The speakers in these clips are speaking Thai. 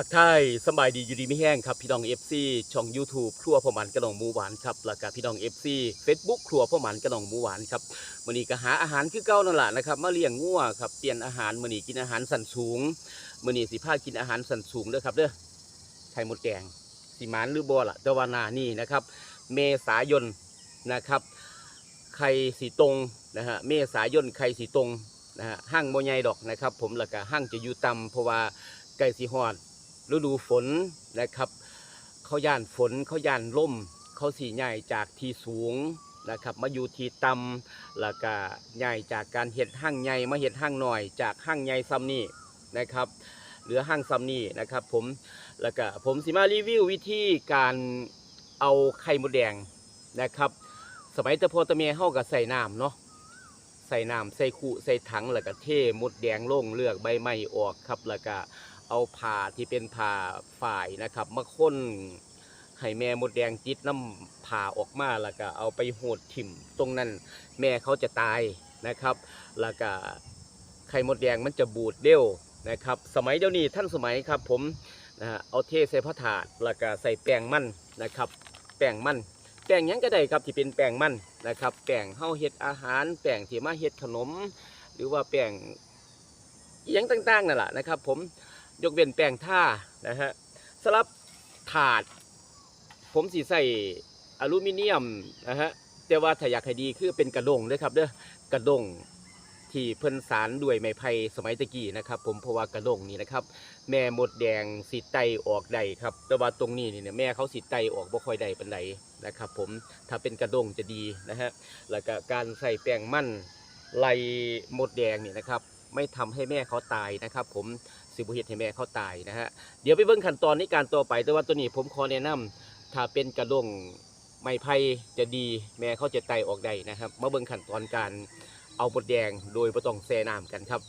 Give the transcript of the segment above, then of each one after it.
ทักทายสบายดีอยู่ดีไม่แห้งครับพี่น้อง FC ช่อง YouTube ครัวพ่อหมันกระหนองหมูหวานครับแล้วก็พี่น้อง FC Facebook ครัวพ่อหมันกระหนองหมูหวานครับมื้อนี้ก็หาอาหารคือเก่านั่นแหละนะครับมาเลี้ยงงัวครับเปลี่ยนอาหารมื้อนี้กินอาหารสันสูงมื้อนี้สิพากินอาหารสันสูงเด้อครับเด้อไข่มดแดงสิมานหรือบ่ล่ะต่ว่านานี่นะครับ เมษายนนะครับ ไข่สีตรงนะฮะเมษายนไข่สีตรงนะฮะห้างโมใหญ่ดอกนะครับ ผมแล้วก็ห้างจะอยู่ต่ำเพราะว่าไก่สีหอด ฤดูฝนนะครับ เขาย่านฝนเขาย่านล่ม เขาสีใหญ่จากที่สูงนะครับ มาอยู่ที่ต่ำแล้วก็ใหญ่จากการเห็ดห้างใหญ่มาเห็ดห้างหน่อย จากห้างใหญ่ซ้ำนี่นะครับเหลือห้างซ้ำนี่นะครับ ผมแล้วก็ผมสิมารีวิววิธีการเอาไข่มดแดงนะครับ สมัยตะโพตะเมเฮากับใส่น้ำเนาะใส่น้ำใส่คู่ใส่ถังแล้วก็เทมดแดงลงเลือกใบไม้ออกครับแล้วก็ เอาผ่าที่เป็นผ่าฝ่ายนะครับมาค้นให้แม่มดแดงจิตน้ำผ่าออกมาแล้วก็เอาไปโหดถิ่มตรงนั้นแม่เขาจะตายนะครับ แล้วก็ไข่มดแดงมันจะบูดเร็วนะครับ สมัยเดี๋ยวนี้ท่านสมัยครับผมนะเอาเทใส่พระถาดแล้วก็ใส่แป้งมันนะครับ แป้งมันแป้งยังก็ได้ครับที่เป็นแป้งมันนะครับแป้งเฮาเฮ็ดอาหาร แป้งที่มาเฮ็ดขนม หรือว่าแป้งอิหยังต่างๆนั่นแหละนะครับ ผม ยกเว้นแป้งท่านะฮะสำหรับถาด ผมสีใส่อลูมิเนียมนะฮะแต่ว่าถ้าอยากให้ดีคือเป็นกระดงเด้อครับเด้อกระดงที่เพิ่นสารด้วยไม้ไผ่สมัยตะกี้นะครับ ผมเพราะว่ากระดงนี่นะครับ แม่หมดแดงสีไตออกได้ครับ แต่ว่าตรงนี้นี่เนี่ยแม่เขาสีไตออกบ่ค่อยได้ปานใดนะครับ ผมถ้าเป็นกระดงจะดีนะฮะแล้วก็การใส่แป้งมั่นไล่มดแดงนี่นะครับ ไม่ทำให้แม่เขาตายนะครับ ผม สิบุเห็ดให้แม่เขาตายนะฮะเดี๋ยวไปเบิ่งขั้นตอนในการต่อไป แต่ว่าตัวนี้ผมขอแนะนำถ้าเป็นกระดงไม้ไผ่จะดีแม่เขาจะไตออกได้นะครับ มาเบิ่งขั้นตอนการเอาบดแดงโดยประต้องแซ่น้ำกันครับ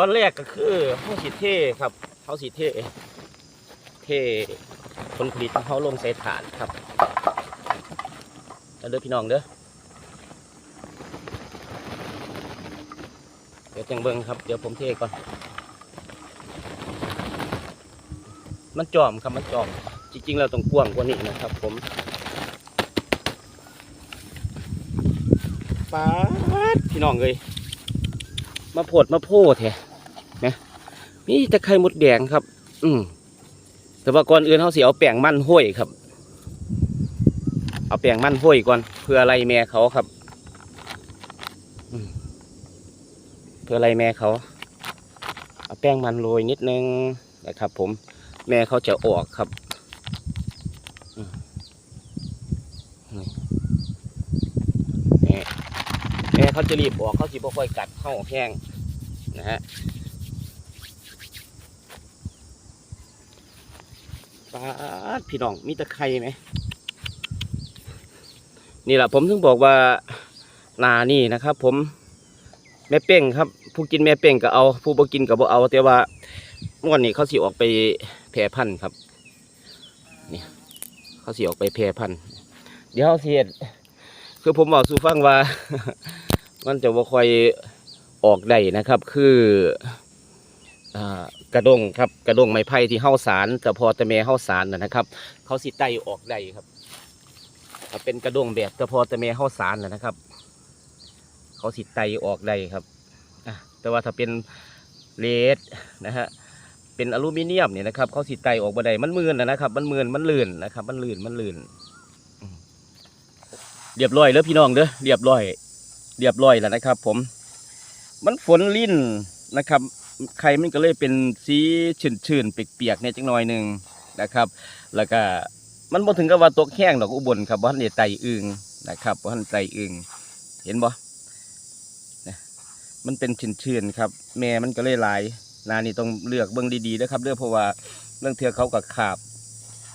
ตอนแรกก็คือเขาสิเทครับเขาสิเทเทผลผลิตของเขาลงใส่ถาดครับแล้วเด้อพี่น้องเด้อเดี๋ยวจังเบิงครับ เดี๋ยวผมเทก่อน มันจอมครับมันจอม จริงๆเราต้องกว้างกว่านี้นะครับ ผมป๊าดพี่น้องเลยมาโพดมาโพดแท้ นะนี่ตะไคร่มดแดงครับ อืมแต่ว่าก่อนอื่นเขาเสิเอาแป้งมันห้อยครับ เอาแป้งมันห้อยก่อนเพื่ออะไรแม่เขาครับเพื่ออะไรแม่เขาเอาแป้งมันโรยนิดนึงนะครับ ผม แม่เขาจะออกครับแม่แม่เขาจะรีบออกเขาสิบ่ค่อยกัดเข้าแห้งนะฮะ ปาดพี่น้องมีตะไคร่ไหม นี่แหละผมถึงบอกว่านานี่นะครับ ผมแม่เป้งครับ ผู้กินแม่เป้งก็เอา ผู้บ่กินก็บ่เอา แต่ว่าเมื่อวนนี้เขาสิออกไปแพร่พันธุ์ครับนี่เขาสิออกไปแพร่พันธุ์เดี๋ยวเสิเฮ็ดคือผมบอกสู่ฟังว่า มันจะบ่ค่อยออกได้นะครับ คืออ่า กระด้งครับกระด้งไม้ไผ่ที่เฮาสารแต่พอต่แม่เฮาสารนะครับ เขาสิไตออกได้ครับถ้าเป็นกระด้งแบบแต่พอต่แม่เฮาสารนะครับ เขาสิไตออกได้ครับแต่ว่าถ้าเป็นเลดนะฮะเป็นอลูมิเนียมเนี่ยนะครับเขาสิไตออกมาได้มันมืนนนะครับ มันมืนมันลื่นนะครับ มันลื่นมันลื่นเรียบร้อยแล้วพี่น้องเด้อเรียบร้อย เรียบร้อยแล้วนะครับ ผม มันฝนลิ้นนะครับ ไข่มันก็เลยเป็นสีชื้นๆเปียกๆเนี่ยจังหน่อยหนึ่งนะครับ แล้วก็มันบ่ถึงกับว่าตกแห้งดอกอุบลครับบ่ทันได้ไตอึงนะครับบ่ทันไตอึงเห็นบ่เนี่ยมันเป็นชื้นๆครับ แม่มันก็เลยหลายนานี่ต้องเลือกเบิ่งดีๆนะครับเด้อกเพราะว่าเรื่องเทือเขากับขาบ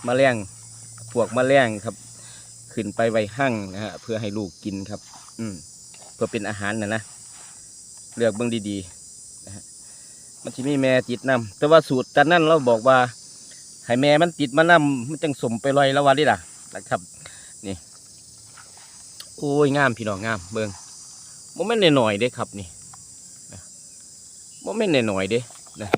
แมลงพวกมแมลงครับ ขึ้นไปไว้หั่งนะฮะเพื่อให้ลูกกินครับ อืมเพื่อเป็นอาหารนะนะเลือกเบิ่งดีๆ มันจะมีแม่ติดนํแต่ว่าสูตรตอนนั้นเราบอกว่าให้แม่มันติดมานำมันจังสมไปลอยแล้ววันนี้ล่ะนะครับ นี่ โอ้ยงามพี่น้องงามเบิงโมเมนต์หน่อยๆเด้ครับนี่โมเมนต์หน่อยๆเด้นะ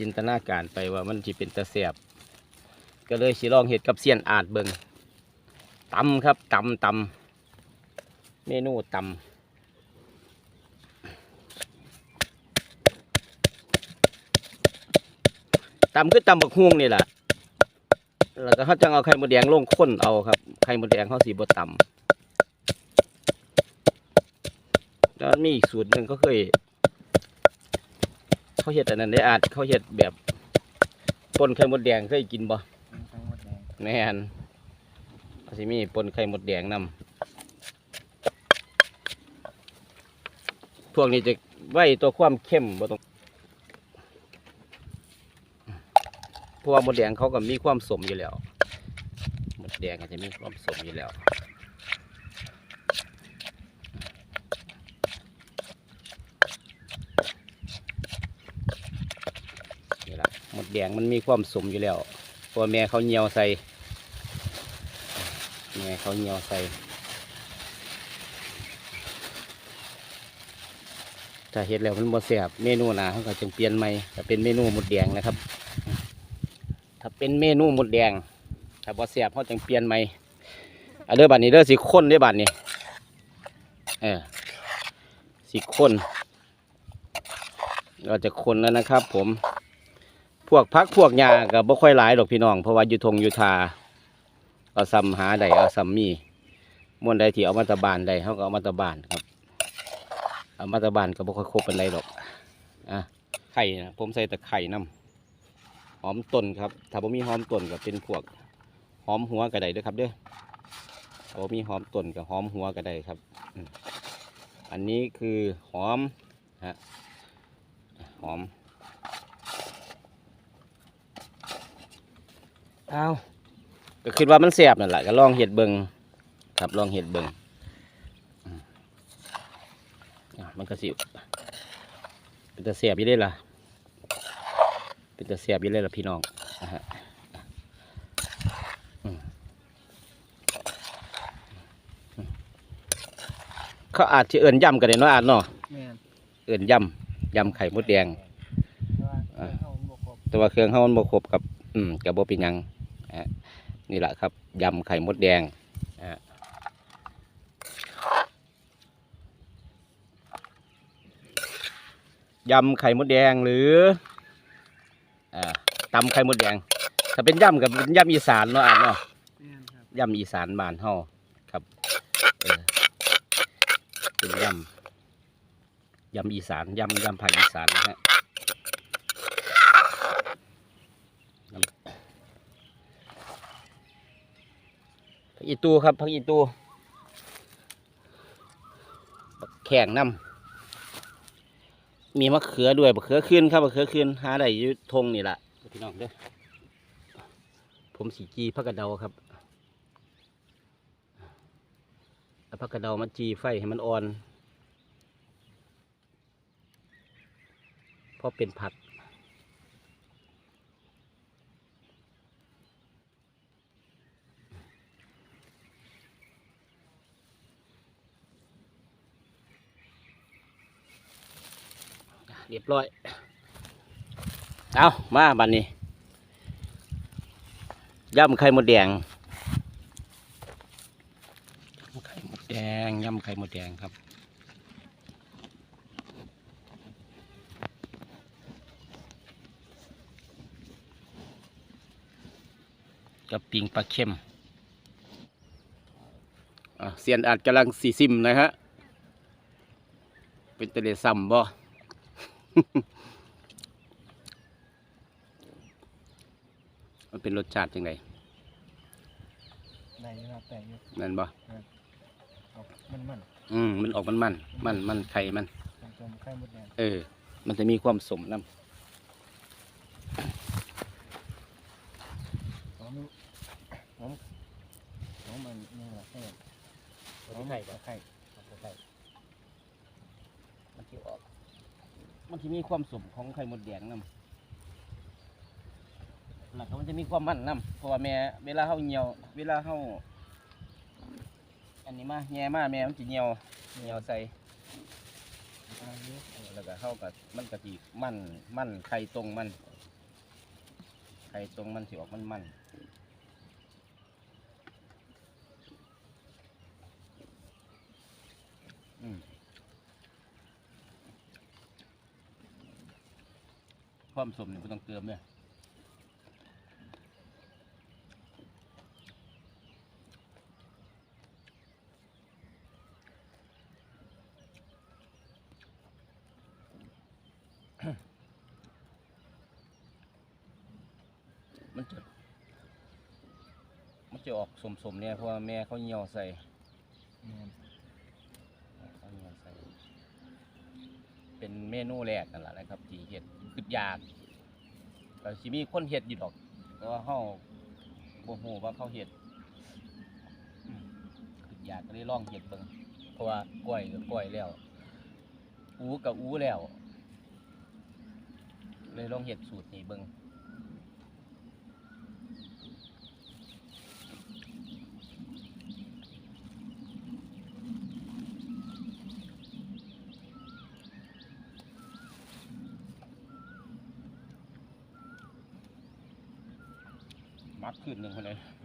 จินตนาการไปว่ามันจะเป็นตะเสียบก็เลยสิลองเห็ดกับเสียนอาดเบิงตำครับตำตำเมนูตำตำคือตำบักฮวงนี่แหละแล้วก็เขาจังเอาไข่มดแดงลงข้นเอาครับ ไข่มดแดงเขาสีบดตำแล้วมีอีกสูตรหนึ่งก็เคย เขาเห็ดอันนั้นได้อาจเขาเห็ดแบบปนไข่มดแดงเคยกินบ่แม่นอาสิมีปนไข่มดแดงนำพวกนี้จะไว้ตัวความเข้มบ่ต้องเพราะว่ามดแดงเขาก็มีความสมอยู่แล้ว มดแดงก็จะมีความสมอยู่แล้ว นี่ละหมด แดงมันมีความสมอยู่แล้วพราะว่าแม่เขาเหนียวใส่แม่เขาเหนียวใส่ถ้าเห็ดแล้วมันบ่แสบเมนูหนาเขาก็จึงเปลี่ยนใหม่แต่เป็นเมนูหมดแดงนะครับ ถ้าเป็นเมนูหมดแดง ถ้าบ่แสบเขาจึงเปลี่ยนใหม่อันเด้อบัดนี้เด้อสิข้นเด้อบัดนี้เออสิข้นเราจะคนแล้วนะครับผม พวกพักพวกหญ้าก็บ่ค่อยหลายดอกพี่น้อง เพราะว่าอยู่ทงอยู่ทาเอาซ้ำหาได้เอาซ้ำมีมวนใดที่เอามาตะบานได้เขาก็เอามาตะบานครับ เอามาตะบานก็บ่ค่อยครบปานใดดอกอะไข่นะผมใส่แต่ไข่น้ำหอมต้นครับ ถ้าบ่มีหอมต้นก็เป็นพวกหอมหัวก็ได้ด้วยครับเด้อถ้าบ่มีหอมต้นก็หอมหัวก็ได้ครับ อันนี้คือหอมฮะหอม เอาก็คิดว่ามันแสบนั่นแหละก็ลองเห็ดเบิงครับลองเห็ดเบิงอืมอะมันก็สิเป็นตะเสียบอยี่ได้ล่ะ เป็นตะเสียบอยี่ได้ล่ะพี่น้องนะฮะอืมอืมเขาอาจจะเอิ่นย่ำกันเลยเนาะอาจเนาะแม่นเอิ่นย่ำย่ำไข่มดแดงแต่ว่าเอาบ่ครบแต่ว่าเครื่องเขามันบกครบกับ อืมกับโบเป็นหยังอะ นี่แหละครับยำไข่มดแดงอะยำไข่มดแดงหรืออ่าตำไข่มดแดง ถ้าเป็นยำกับเป็นยำอีสานเนาะอะเนาะแม่นครับยำอีสานบ้านเฮาครับเออเป็นยำยำอีสานยำยำภาคอีสานนะฮะ ผัก อีตูครับผักอีตูบักแข่งน้ำมีมะเขือด้วยมะเขือขึ้นครับมะเขือขึ้นหาได้ยุทงนี่แหละพี่น้องเด้อผมสีจีผักกระเดาครับผักกระเดามาจีไฟให้มันอ่อนเพราะเป็นผัด เรียบร้อย เอามาบันนี้ย่ำไข่มดแดงยำไข่มดแดงย่ำไข่มดแดงครับกับปิงปลาเค็มอะเซียนอาจกำลังสีซิมนะฮะ เป็นตะเลซัมบ่ มันเป็นรสชาติยังไงไหนนะครับแต่อยู่นั่นบ่เอามันมันอืมมันออกมันมันมันมันไข่มันมันจมไข่มดแดงเออ มันจะมีความสมน้หอมหอมหอมมันนี่แหละไข่ำหอมไข่ไข่มันที่ออก มันที่มีความสมของไข่มดแดงน้ำแล้วก็มันจะมีความมันน้ำเพราะว่าแม่เวลาเฮาเหี่ยว เวลาเฮาอันนี้มาแง่มาแม่มันจะเหี่ยวเหี่ยวใส่แล้วก็เข้ากับมันกะทิมันมันไข่ตรงมันไข่ตรงมันสิออกมันมัน ความสมเนี่ยไม่ต้องเติมเนี่ยมันจะมันจะออกสมๆเนี่ยเพราะว่าแม่เขาเหี่ยวใส่แม่นเอาเงินใส่ เป็นเมนูแรกนั่นแหละนะครับที่เห็ด คือยากแต่สิมีคนเห็ดอยู่ดอกแต่ว่าเฮาบ่ฮู้ว่าเขาเห็ดอืมคือยากก็เลยลองเห็ดเบิ่งเพราะว่าก้วยก็ก้วยแล้ว อูกับอูแล้วเลยลองเห็ดสูตรนี้เบิ่ง ขึ้นหนึ่งคนเลย